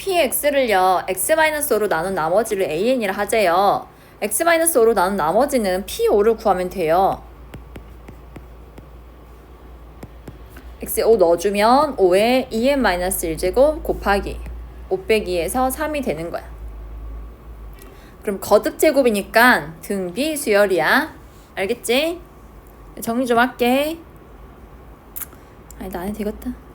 px를요 x-5로 나눈 나머지를 an이라 하재요. x-5로 나눈 나머지는 p5를 구하면 돼요. x에 5 넣어주면 5에 2n-1제곱 곱하기 5 빼기 2에서 3이 되는 거야. 그럼 거듭 제곱이니까 등비 수열이야. 알겠지? 정리 좀 할게. 아니 나안 해도 되겠다.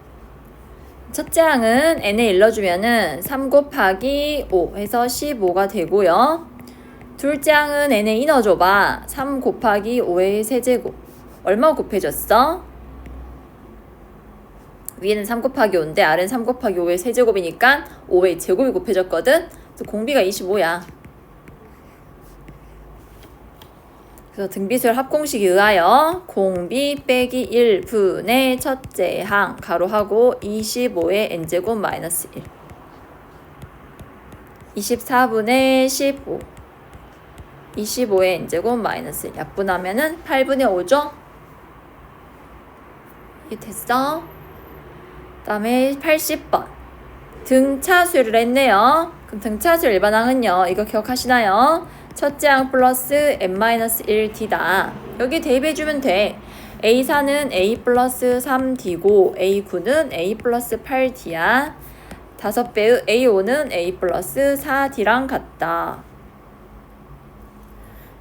첫째 항은 n에 일러주면은 3 곱하기 5 해서 15가 되고요. 둘째 항은 n에 인어줘봐. 3 곱하기 5의 세제곱. 얼마 곱해졌어? 위에는 3 곱하기 5인데 아래는 3 곱하기 5의 세제곱이니까 5의 제곱이 곱해졌거든. 공비가 25야. 그래서 등비수열 합공식에 의하여 공비 빼기 1 분의 첫째 항 가로하고 25의 n제곱 마이너스 1 24분의 15 25의 n제곱 마이너스 1 약분하면은 8분의 5죠? 이게 됐어? 그 다음에 80번 등차수를 했네요 그럼 등차수 일반항은요 이거 기억하시나요? 첫째 항 플러스 n-1d다. 여기 대입해주면 돼. A4는 A 플러스 3D고 A9는 A 플러스 8D야. 다섯 배의 A5는 A 플러스 4D랑 같다.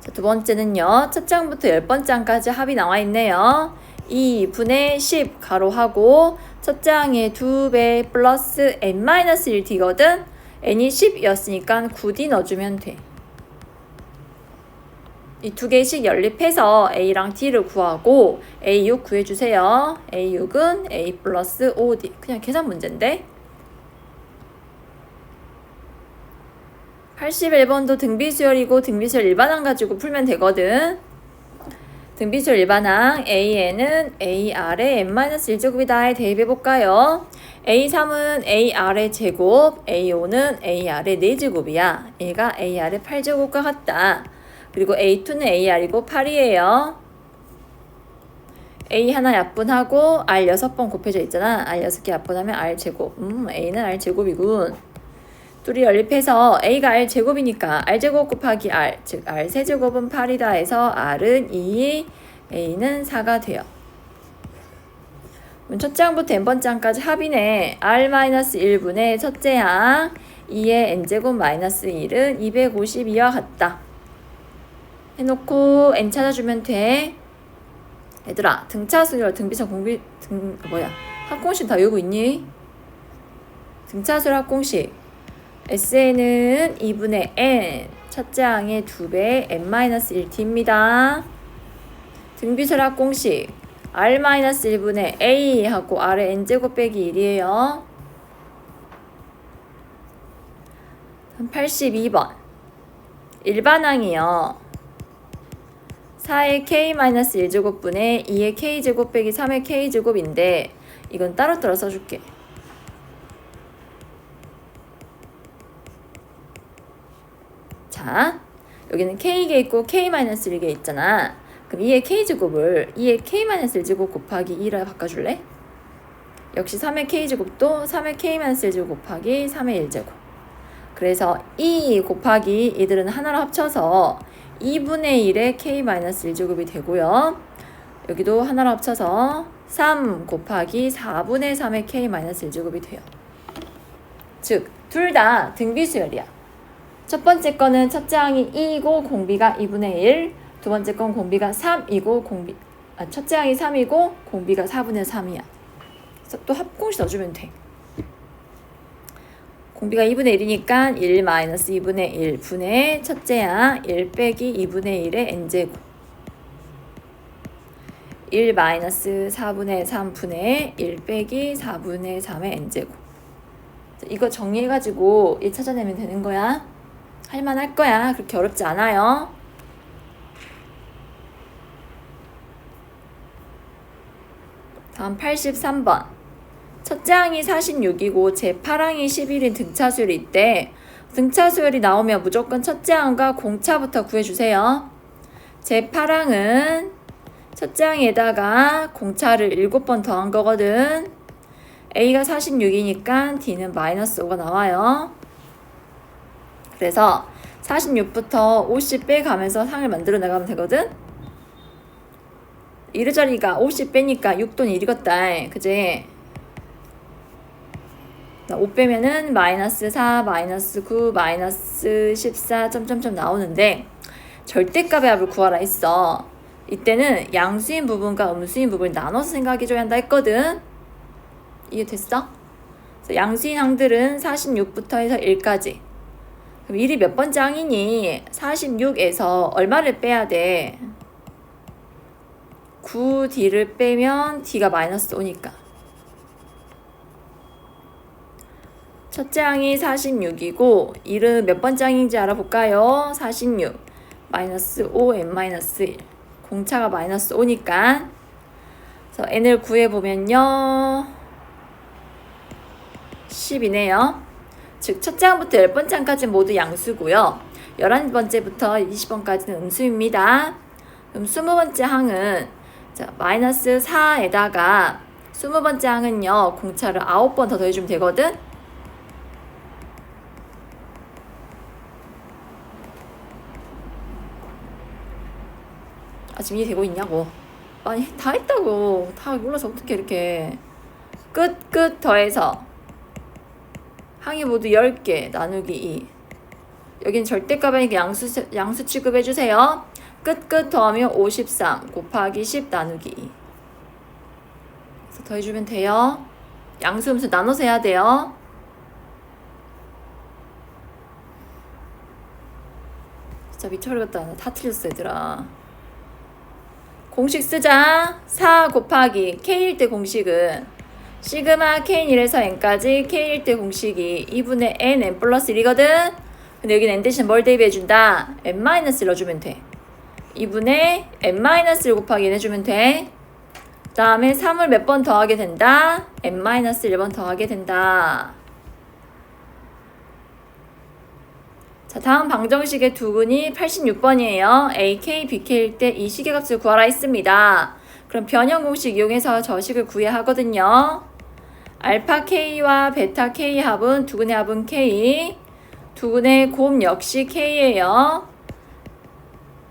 자, 두 번째는요. 첫 장부터 열 번째 항까지 합이 나와 있네요. 2분의 10 가로하고 첫 장의 2배 플러스 n-1d거든. n이 10이었으니까 9d 넣어주면 돼. 이 두 개씩 연립해서 A랑 D를 구하고 A6 구해주세요. A6은 A 플러스 5D. 그냥 계산 문제인데. 81번도 등비수열이고 등비수열 일반항 가지고 풀면 되거든. 등비수열 일반항 AN은 AR의 n-1제곱이다에 대입해볼까요? A3은 AR의 제곱, A5는 AR의 4제곱이야. 얘가 AR의 8제곱과 같다. 그리고 A2는 AR이고 8이에요. A 하나 약분하고 R 6번 곱해져 있잖아. R 6개 약분하면 R 제곱. 음, A는 R 제곱이군. 둘이 연립해서 A가 R 제곱이니까 R 제곱 곱하기 R, 즉 R 세제곱은 8이다 해서 R은 2, A는 4가 돼요. 첫째 항부터 n번째 항까지 합이네. R-1분의 첫째 항 2의 n제곱 마이너스 1은 252와 같다. 해놓고 n 찾아주면 돼. 얘들아 등차수열 등비상 공비 등 뭐야 합공식 다 외우고 있니? 등차수열 합공식 SN은 2분의 n 첫째 항의 2배 n-1t입니다. 등비설 합공식 r-1분의 a 하고 r의 n제곱 빼기 1이에요. 82번 일반항이요. 4의 k-1제곱분의 2의 k제곱 빼기 3의 k제곱인데 이건 따로따로 써줄게. 자, 여기는 k가 있고 k-1가 있잖아. 그럼 2의 k제곱을 2의 k-1제곱 곱하기 2라 바꿔줄래? 역시 3의 k제곱도 3의 k-1제곱 곱하기 3의 1제곱. 그래서 2 곱하기 이들은 하나로 합쳐서 2분의 1의 k-1제곱이 되고요. 여기도 하나로 합쳐서 3 곱하기 4분의 3의 k-1제곱이 돼요. 즉, 둘 다 등비수열이야. 첫 번째 거는 첫째 항이 2이고 공비가 2분의 1, 두 번째 건 공비가 3이고 공비, 아, 첫째 항이 3이고 공비가 4분의 3이야. 그래서 또 합공식 넣어주면 돼. 공비가 2분의 1이니까 1 마이너스 2분의 1 분의 첫째 항1 빼기 2분의 1의 n제곱 1 마이너스 4분의 3 분의 1 빼기 4분의 3의 n제곱 이거 정리해가지고 1 찾아내면 되는 거야. 할만할 거야. 그렇게 어렵지 않아요. 다음 83번 첫째 항이 46이고 제8항이 11인 등차수열이 있대. 등차수열이 나오면 무조건 첫째 항과 공차부터 구해주세요. 제8항은 첫째 항에다가 공차를 7번 더한 거거든. A가 46이니까 D는 마이너스 5가 나와요. 그래서 46부터 50 빼가면서 상을 만들어 나가면 되거든? 이르 자리가 50 빼니까 6돈 1이겠다. 그지? 5 빼면은 마이너스 4, 마이너스 9, 마이너스 14 점점점 나오는데 절대값의 합을 구하라 했어. 이때는 양수인 부분과 음수인 부분을 나눠서 생각해줘야 한다 했거든. 이해 됐어? 양수인 항들은 46부터 해서 1까지. 그럼 1이 몇 번째 항이니? 46에서 얼마를 빼야 돼? 9D를 빼면 D가 마이너스 5니까. 첫째 항이 46이고 1은 몇 번째 항인지 알아볼까요? 46 마이너스 5 n 마이너스 1 공차가 마이너스 5니까. 그래서 n을 구해보면요. 10이네요. 즉 첫째 항부터 열 번째 항까지 모두 양수고요. 11번째부터 20번까지는 음수입니다. 그럼 20번째 항은 자, 마이너스 4에다가 20번째 항은요 공차를 9번 더 더해주면 되거든 지금 이해되고 있냐고. 아니 다 했다고. 다 몰라서 어떻게 이렇게. 끝 끝 더해서. 항이 모두 10개 나누기 2 여기는 절대값이니까 양수, 양수 취급해 주세요. 끝 끝 더하면 53 곱하기 10 나누기 2 그래서 더해주면 돼요. 양수 음수 나눠서 해야 돼요. 진짜 미쳐버리겠다. 나다 틀렸어 얘들아 공식 쓰자. 4 곱하기 K일 때 공식은 시그마 K1에서 N까지 K일 때 공식이 2분의 N, N 플러스 1이거든? 근데 여기는 N 대신 뭘 대입해준다? N-를 넣어주면 돼. 2분의 N-1 곱하기 1 해주면 돼. 그 다음에 3을 몇 번 더하게 된다? N-1번 더하게 된다. 자, 다음 방정식의 두근이 86번이에요. AK, BK일 때이 식의 값을 구하라 했습니다. 그럼 변형 공식 이용해서 저 식을 구해야 하거든요. 알파 K와 베타 K 합은 두근의 합은 K. 두근의 곱 역시 K예요.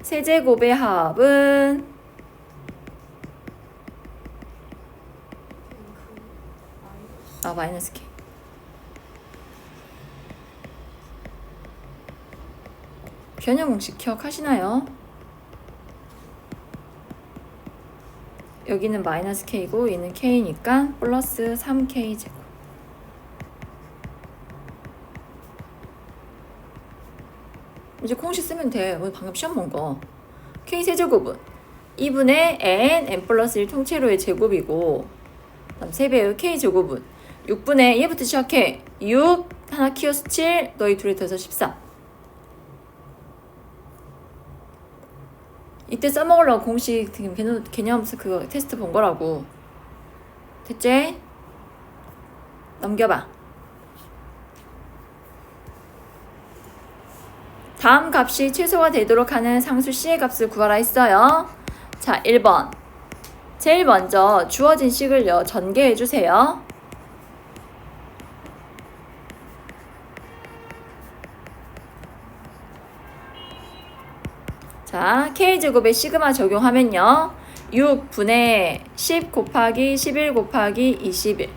세제곱의 합은 아 마이너스 K. 변형 공식 기억하시나요? 여기는 마이너스 k고 얘는 k니까 플러스 3k 제곱 이제 공식 쓰면 돼. 오늘 방금 시험 본 거. k 세제곱은 2분의 n, n 플러스 1 통째로의 제곱이고 다음 3배의 k 제곱은 6분의 얘부터 시작해. 6 하나 키워서 7 너희 둘이 더해서 14 이때 써먹으려고 공식 개념, 개념 그거 테스트 본 거라고. 됐지? 넘겨봐. 다음 값이 최소화 되도록 하는 상수 C의 값을 구하라 했어요. 자, 1번. 제일 먼저 주어진 식을요, 전개해 주세요. 자, K제곱에 시그마 적용하면요. 6분의 10 곱하기 11 곱하기 21.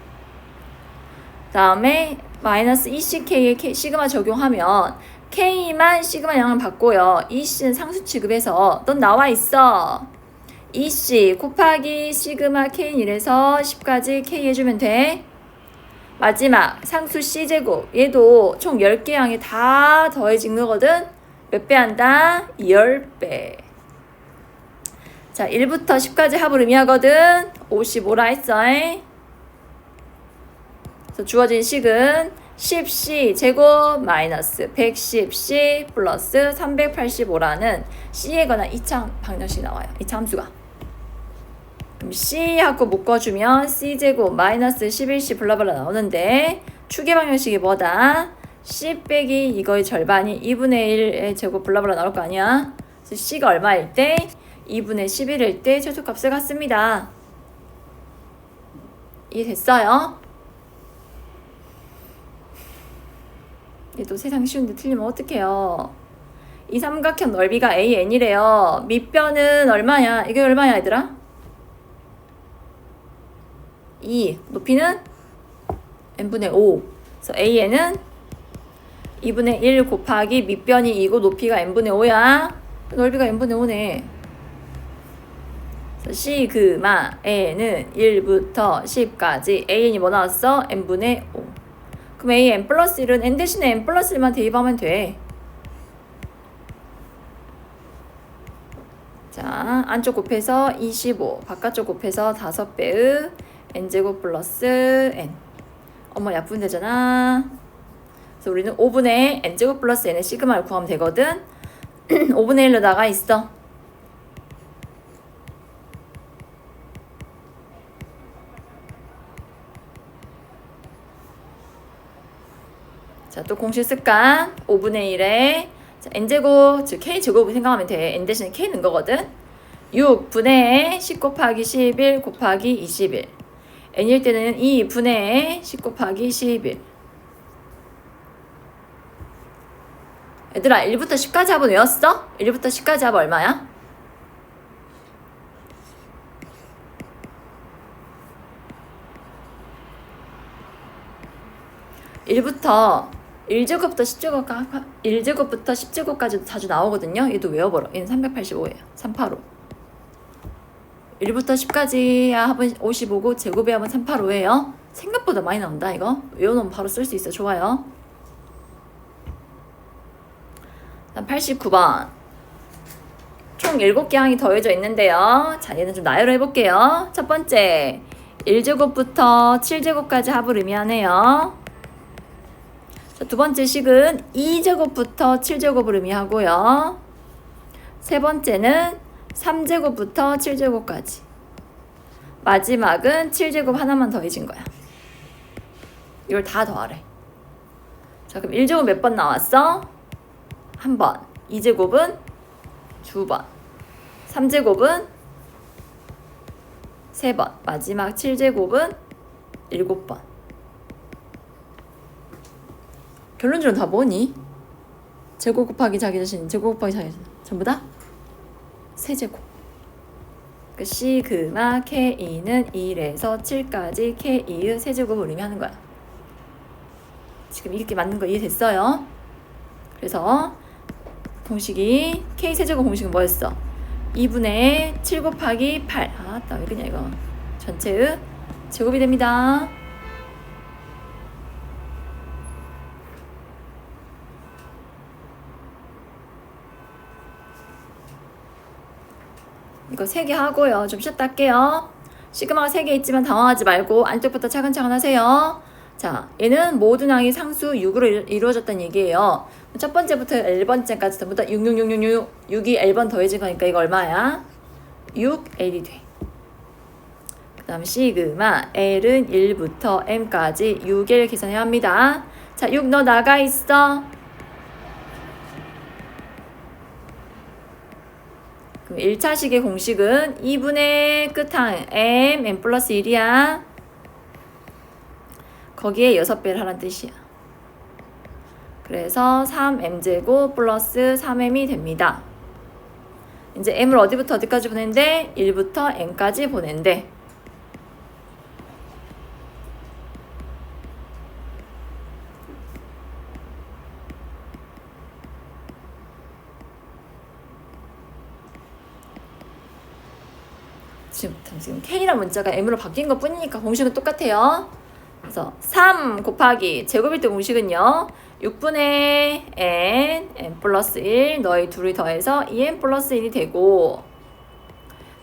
다음에 마이너스 2CK에 시그마 적용하면 K만 시그마 양을 받고요. EC는 상수 취급해서 넌 나와 있어. EC 곱하기 시그마 K1에서 10까지 K 해주면 돼. 마지막 상수 C제곱 얘도 총 10개 양이 다 더해진 거거든. 몇 배 한다? 10배. 자, 1부터 10까지 합을 의미하거든. 55라 했어. 그래서 주어진 식은 10C 제곱 마이너스 110C 플러스 385라는 C에 관한 2차 방정식이 나와요. 2차 함수가. 그럼 C하고 묶어주면 C제곱 마이너스 11C 블라블라 나오는데 추계 방정식이 뭐다? C 빼기 이거의 절반이 2분의 1의 제곱 블라블라 나올 거 아니야? 그래서 C가 얼마일 때? 2분의 11일 때 최소값을 갖습니다. 이해됐어요? 얘도 세상 쉬운데 틀리면 어떡해요. 이 삼각형 넓이가 AN이래요. 밑변은 얼마야? 이게 얼마야, 얘들아? 2. 높이는 n분의 5. 그래서 AN은 2분의 1 곱하기 밑변이 2고 높이가 n분의 5야. 넓이가 n분의 5네. 그래서 시그마 A는 1부터 10까지 AN이 뭐 나왔어? n분의 5. 그럼 A n 플러스 1은 n 대신에 n 플러스 1만 대입하면 돼. 자, 안쪽 곱해서 25, 바깥쪽 곱해서 5배의 n제곱 플러스 n. 어머, 약분 되잖아. 그래서 우리는 5분의 n제곱 플러스 n의 시그마를 구하면 되거든. 5분의 1로 나가 있어. 자, 또 공식 쓸까? 5분의 1에 자, n제곱, 즉 k제곱을 생각하면 돼. n 대신에 k 는 거거든. 6분의 10 곱하기 11 곱하기 21. n일 때는 2분의 10 곱하기 11. 얘들아, 1부터 10까지 합은 외웠어? 1부터 10까지 합 얼마야? 일부터 1제곱부터 10제곱까 1제곱부터 10제곱까지 자주 나오거든요. 얘도 외워버려. 얘는 385예요. 385. 1부터 10까지 합은 55고 제곱의 합은 385예요. 생각보다 많이 나온다 이거. 외워놓으면 바로 쓸 수 있어. 좋아요. 다음 89번. 총 7개 항이 더해져 있는데요. 자, 얘는 좀 나열을 해볼게요. 첫 번째, 1제곱부터 7제곱까지 합을 의미하네요. 자, 두 번째 식은 2제곱부터 7제곱을 의미하고요. 세 번째는 3제곱부터 7제곱까지. 마지막은 7제곱 하나만 더해진 거야. 이걸 다 더하래. 자, 그럼 1제곱 몇 번 나왔어? 한 번. 2제곱은 두 번. 3제곱은 세 번. 마지막 7제곱은 일곱 번. 결론적으로 다 뭐니? 제곱 곱하기 자기 자신, 제곱 곱하기 자기 자신. 전부 다? 세제곱. 그 시그마 K는 1에서 7까지 K의 세제곱 을 의미 하는 거야. 지금 이렇게 맞는 거 이해됐어요? 그래서 공식이 K 세제곱 공식은 뭐였어? 2분의 7 곱하기 8. 아, 따 왜 그냐 이거. 전체의 제곱이 됩니다. 이거 세개 하고요. 좀 쉬었다 할게요. 시그마가 세개 있지만 당황하지 말고 안쪽부터 차근차근 하세요. 자, 얘는 모든 항이 상수 6으로 이루어졌다는 얘기예요. 첫 번째부터 1번째까지 전부 다 6, 6, 6, 6, 6, 6이 L번 더해진 거니까 이거 얼마야? 6L이 돼. 그 다음 시그마 L은 1부터 M까지 6을 계산해야 합니다. 자, 6 너 나가 있어. 그럼 1차식의 공식은 2분의 끝항 m, m 플러스 1이야. 거기에 6배를 하라는 뜻이야. 그래서 3m제곱 플러스 3m이 됩니다. 이제 m을 어디부터 어디까지 보낸대? 1부터 n까지 보낸대. 지금, 지금 K란 문자가 M으로 바뀐 것 뿐이니까 공식은 똑같아요. 그래서 3 곱하기 제곱일 때 공식은요. 6분의 n, n 플러스 1 너희 둘이 더해서 2n 플러스 1이 되고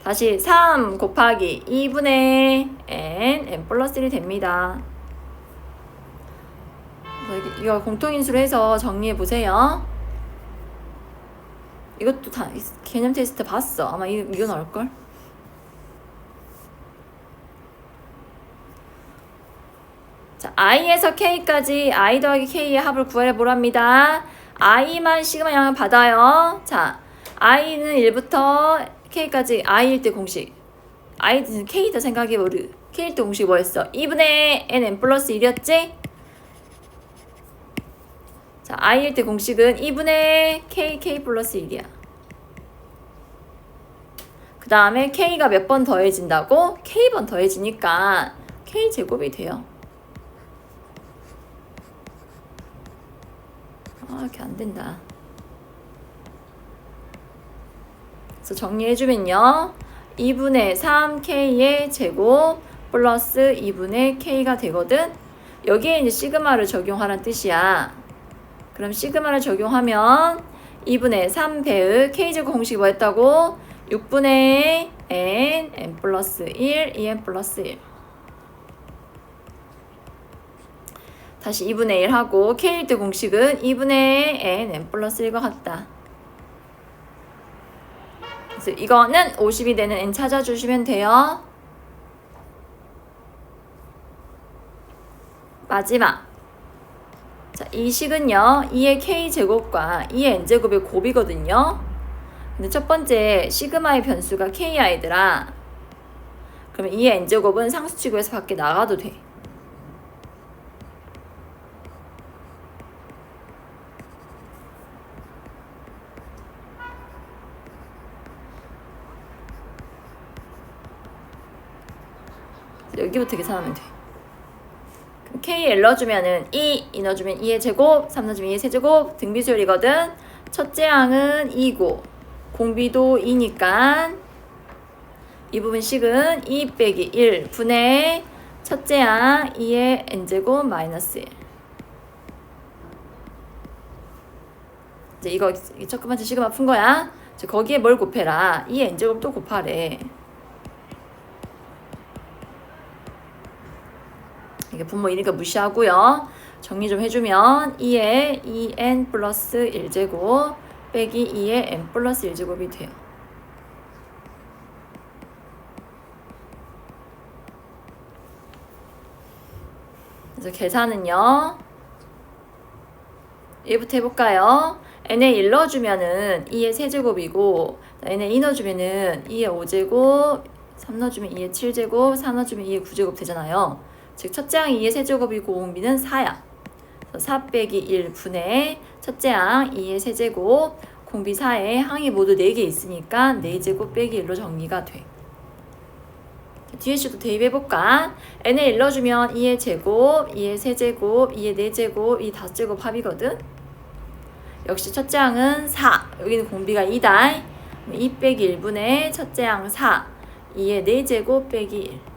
다시 3 곱하기 2분의 n, n 플러스 1이 됩니다. 이거 공통인수로 해서 정리해 보세요. 이것도 다 개념 테스트 봤어. 아마 이거 나올걸? I에서 k까지 i 더하기 k의 합을 구해 보랍니다. i만 시그마 양을 받아요. 자, i는 1부터 k까지 i일 때 공식. i는 k다 생각해 보르. k일 때 공식 뭐였어? 2분의 n n 플러스 1이었지? 자, 자, i일 때 공식은 2분의 k, k 플러스 1이야. 그 다음에 k가 몇 번 더해진다고? k번 더해지니까 k 제곱이 돼요. 아, 이렇게 안 된다. 그래서 정리해주면요. 2분의 3k의 제곱 플러스 2분의 k가 되거든. 여기에 이제 시그마를 적용하란 뜻이야. 그럼 시그마를 적용하면 2분의 3배의 k제곱 공식이 뭐였다고? 6분의 n, n 플러스 1, 2n 플러스 1. 다시 2분의 1 하고 k일 때 공식은 2분의 n, n 플러스 1과 같다. 그래서 이거는 50이 되는 n 찾아주시면 돼요. 마지막. 자, 이 식은요, 2의 k제곱과 2의 n제곱의 곱이거든요. 근데 첫 번째, 시그마의 변수가 ki들아. 그러면 2의 n제곱은 상수치구에서 밖에 나가도 돼. 여기부터 계산하면 돼. 그럼 K 넣어주면은 2, 2 넣어주면 2의 제곱, 3 넣어주면 2의 세제곱, 등비수열이거든. 첫째 항은 2고, 공비도 2니까 이 부분 식은 2 빼기 1 분의 첫째 항 2의 n제곱 마이너스 1. 이제 이거 이첫 번째 시그마 푼 거야. 이제 거기에 뭘 곱해라. 2의 n제곱 또 곱하래. 이게 분모 이니까 무시하고요. 정리 좀 해주면 2에 2n 플러스 1제곱 빼기 2의 n 플러스 1제곱이 돼요. 그래서 계산은요. 1부터 해볼까요? n에 1 넣어주면은 2의 세제곱이고 n에 2 넣어주면은 2의 5제곱 3 넣어주면 2의 7제곱 4 넣어주면 2의 9제곱 되잖아요. 즉 첫째 항 2의 세제곱이고 공비는 4야. 4 빼기 1 분의 첫째 항 2의 세제곱 공비 4에 항이 모두 4개 있으니까 4제곱 빼기 1로 정리가 돼. 뒤에 식도 대입해볼까? 1 넣어주면 2의 제곱, 2의 세제곱, 2의 4제곱, 2 5제곱 합이거든? 역시 첫째 항은 4. 여기는 공비가 2다. 2 빼기 1분의 첫째 항 4. 2의 4제곱 빼기 1.